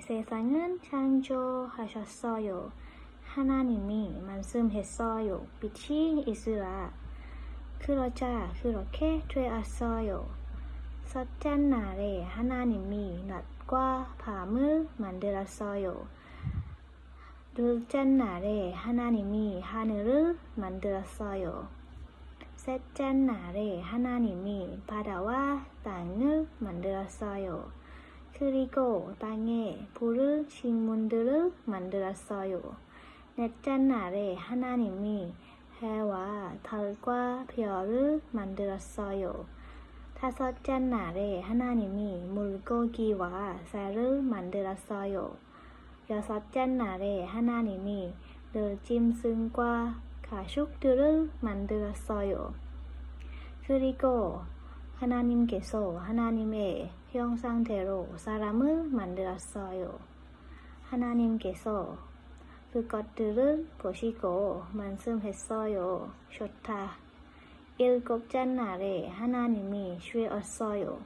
세상은 창조하셨어요. 하나님이 말씀했어요. 빛이 있으라. 그러자 그렇게 되었어요. 첫째 날에 하나님이 낮과 밤을 만들었어요. 둘째 날에 하나님이 하늘을 만들었어요. 셋째 날에 하나님이 바다와 땅을 만들었어요. 그리고 땅에 푸른 식물들을 만들었어요. 넷째 날에 하나님이 해와 달과 별을 만들었어요. 다섯째 날에 하나님이 물고기와 새를 만들었어요. 여섯째 날에 하나님이 들짐승과 가축들을 만들었어요. 그리고 하나님께서 하나님의 형상대로 사람을 만들었어요. 하나님께서 그것들을 보시고 말씀했어요. 좋다. 일곱째 날에 하나님이 쉬었어요.